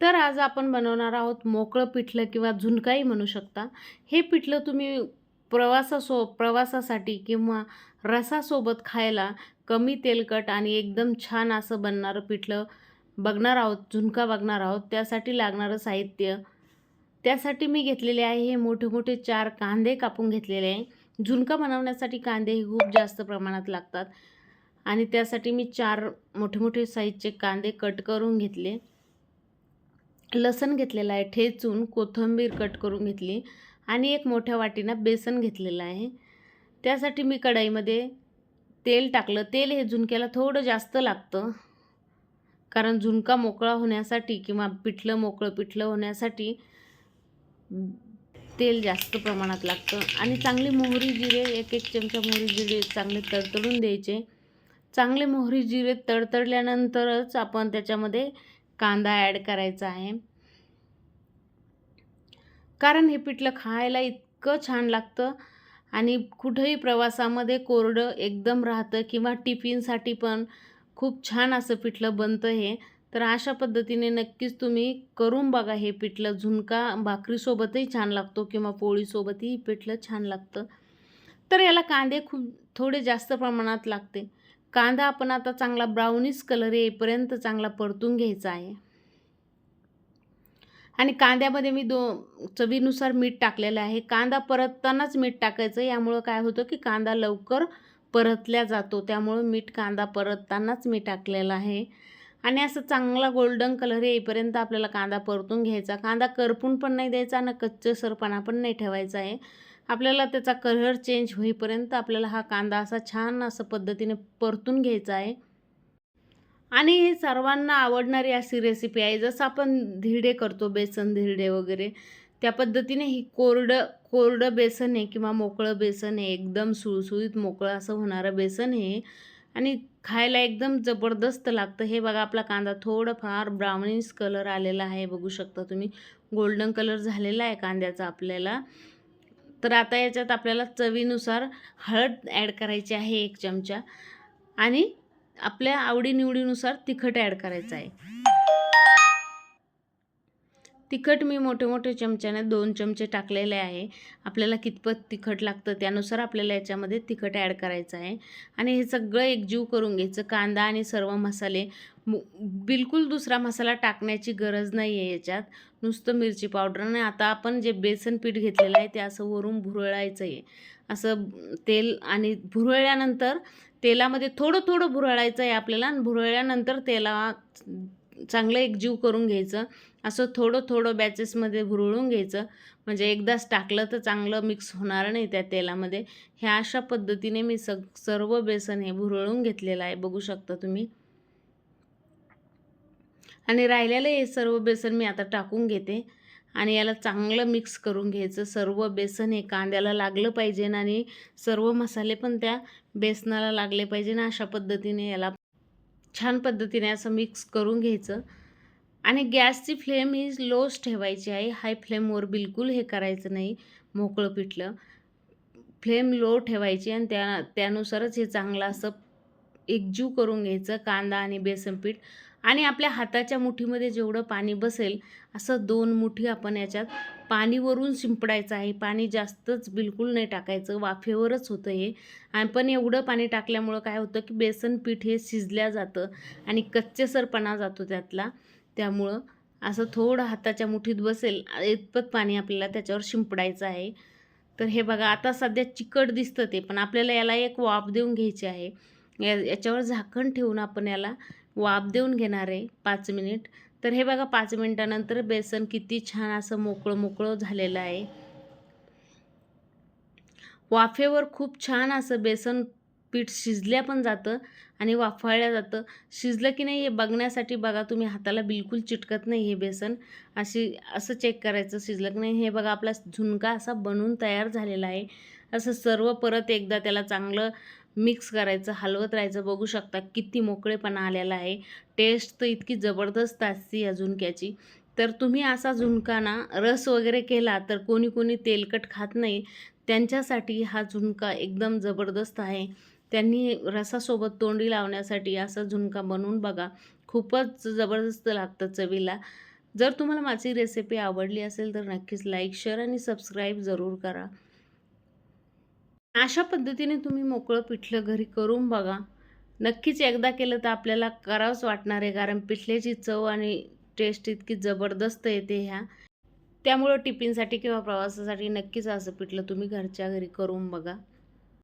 तर आज आपण बनवणार आहोत मोकळं पिठलं किंवा झुणकाही म्हणू शकता. हे पिठलं तुम्ही प्रवासासो प्रवासासाठी किंवा रसासोबत खायला कमी तेलकट आणि एकदम छान असं बनणारं पिठलं बघणार आहोत झुणका बघणार आहोत. त्यासाठी लागणारं साहित्य. त्यासाठी मी घेतलेले आहे हे मोठे मोठे चार कांदे कापून घेतलेले आहे. झुणका बनवण्यासाठी कांदे हे खूप जास्त प्रमाणात लागतात. आणि त्यासाठी मी चार मोठे मोठे साईजचे कांदे कट करून घेतले. लसण घेतलेलं आहे ठेचून कोथिंबीर कट करून घेतली आणि एक मोठ्या वाटीनं बेसन घेतलेलं आहे. त्यासाठी मी कढाईमध्ये तेल टाकलं. तेल हे झुणक्याला थोडं जास्त लागतं कारण झुणका मोकळा होण्यासाठी किंवा पिठलं मोकळं पिठलं होण्यासाठी तेल जास्त प्रमाणात लागतं. आणि चांगली मोहरी जिरे एक एक चमचा मोहरी जिरे चांगले तडतडून द्यायचे. चांगले मोहरी जिरे तडतडल्यानंतरच आपण त्याच्यामध्ये कांदा ॲड करायचा आहे. कारण हे पिठलं खायला इतकं छान लागतं आणि कुठंही प्रवासामध्ये कोरडं एकदम राहतं किंवा टिफिनसाठी पण खूप छान असं पिठलं बनतं हे. तर अशा पद्धतीने नक्कीच तुम्ही करून बघा हे पिठलं. झुणका भाकरीसोबतही छान लागतो किंवा पोळीसोबतही पिठलं छान लागतं. तर याला कांदे खूप थोडे जास्त प्रमाणात लागते. कांदा आपण आता चांगला ब्राउनिश कलर येईपर्यंत चांगला परतून घ्यायचा आहे. आणि कांद्यामध्ये मी दो चवीनुसार मीठ टाकलेलं आहे. कांदा परततानाच मीठ टाकायचं यामुळं काय होतं की कांदा लवकर परतल्या जातो. त्यामुळं मीठ कांदा परततानाच मी टाकलेला आहे. आणि असं चांगला गोल्डन कलर येईपर्यंत आपल्याला कांदा परतून घ्यायचा. कांदा करपून पण नाही द्यायचा आणि कच्चेसरपणा पण नाही ठेवायचा आहे. आपल्याला त्याचा कलर चेंज होईपर्यंत आपल्याला हा कांदा असा छान असं पद्धतीने परतून घ्यायचा आहे. आणि हे सर्वांना आवडणारी अशी रेसिपी आहे. जसं आपण धिरडे करतो बेसन धिरडे वगैरे त्या पद्धतीने ही कोरडं कोरडं बेसन आहे किंवा मोकळं बेसन आहे एकदम सुळसुळीत मोकळं असं होणारं बेसन आहे. आणि खायला एकदम जबरदस्त लागतं. हे बघा आपला कांदा थोडंफार ब्राउनिश कलर आलेला आहे. बघू शकता तुम्ही गोल्डन कलर झालेला आहे कांद्याचा आपल्याला. तर आता याच्यात आपल्याला चवीनुसार हळद ॲड करायची आहे एक चमचा आणि आपल्या आवडीनिवडीनुसार तिखट ॲड करायचं आहे. तिखट मी मोठे मोठे चमच्याने दोन चमचे टाकलेले आहे. आपल्याला कितपत तिखट लागतं त्यानुसार आपल्याला याच्यामध्ये तिखट ॲड करायचं आहे. आणि हे सगळं एकजीव करून घ्यायचं. कांदा आणि सर्व मसाले. बिलकुल दुसरा मसाला टाकण्याची गरज नाही आहे याच्यात. नुसतं मिरची पावडर आणि आता आपण जे बेसन पीठ घेतलेलं आहे ते असं वरून भुरळायचं आहे. असं तेल आणि भुरळल्यानंतर तेलामध्ये थोडं थोडं भुरळायचं आहे आपल्याला आणि भुरळल्यानंतर तेला चांगलं एकजीव करून घ्यायचं. असं थोडं थोडं बॅचेसमध्ये भुरळून घ्यायचं. म्हणजे एकदाच टाकलं तर चांगलं मिक्स होणार नाही त्या तेलामध्ये. ह्या अशा पद्धतीने मी सग सर्व बेसन हे भुरळून घेतलेलं आहे. बघू शकता तुम्ही. आणि राहिलेलं हे सर्व बेसन मी आता टाकून घेते. आणि याला चांगलं मिक्स करून घ्यायचं. सर्व बेसन हे कांद्याला लागलं पाहिजे आणि सर्व मसाले पण त्या बेसनाला लागले पाहिजे ना अशा पद्धतीने याला छान पद्धतीने असं मिक्स करून घ्यायचं. आणि गॅसची फ्लेम ही लोच ठेवायची आहे. हाय फ्लेमवर बिलकुल हे करायचं नाही. मोकळं पिठलं. फ्लेम लो ठेवायची आणि त्या त्यानुसारच हे चांगलं असं एकजीव करून घ्यायचं. कांदा आणि बेसन पीठ आणि आपल्या हाताच्या मुठीमध्ये जेवढं पाणी बसेल असं दोन मुठी आपण याच्यात पाणीवरून शिंपडायचं आहे. पाणी जास्तच बिलकुल नाही टाकायचं. वाफेवरच होतं हे. आणि पण एवढं पाणी टाकल्यामुळं काय होतं की बेसन पीठ हे शिजल्या जातं आणि कच्चेसरपणा जातो त्यातला. त्यामुळं असं थोडं हाताच्या मुठीत बसेल इतपत पाणी आपल्याला त्याच्यावर शिंपडायचं आहे. तर हे बघा आता सध्या चिकट दिसतं ते पण आपल्याला याला एक वाफ देऊन घ्यायची आहे. या याच्यावर झाकण ठेवून आपण याला वाफ देऊन घेणार आहे पाच मिनिट. तर हे बघा पाच मिनिटानंतर बेसन किती छान असं मोकळं मोकळं झालेलं आहे. वाफेवर खूप छान असं बेसन पीठ शिजल्या पण जातं आणि वाफाळल्या जातं. शिजलं की नाही हे बघण्यासाठी बघा तुम्ही हाताला बिलकुल चिटकत नाही हे बेसन. अशी असं चेक करायचं शिजलं की नाही हे बघा आपला झुणका असा बनून तयार झालेला आहे. असं सर्व परत एकदा त्याला चांगलं मिक्स करायचं हलवत राहायचं. बघू शकता किती मोकळेपणा आलेला आहे. टेस्ट तर इतकी जबरदस्त असते या झुणक्याची तर तुम्ही असा झुणका ना रस वगैरे केला तर कोणी कोणी तेलकट खात नाही. त्यांच्यासाठी हा झुणका एकदम जबरदस्त आहे. त्यांनी रसासोबत तोंडी लावण्यासाठी असा झुणका बनवून बघा. खूपच जबरदस्त लागतं चवीला. जर तुम्हाला माझी रेसिपी आवडली असेल तर नक्कीच लाईक शेअर आणि सबस्क्राईब जरूर करा. अशा पद्धतीने तुम्ही मोकळं पिठलं घरी करून बघा. नक्कीच एकदा केलं तर आपल्याला करावंच वाटणार आहे कारण पिठल्याची चव आणि टेस्ट इतकी जबरदस्त येते ह्या. त्यामुळं टिफिनसाठी किंवा प्रवासासाठी नक्कीच असं पिठलं तुम्ही घरच्या घरी करून बघा.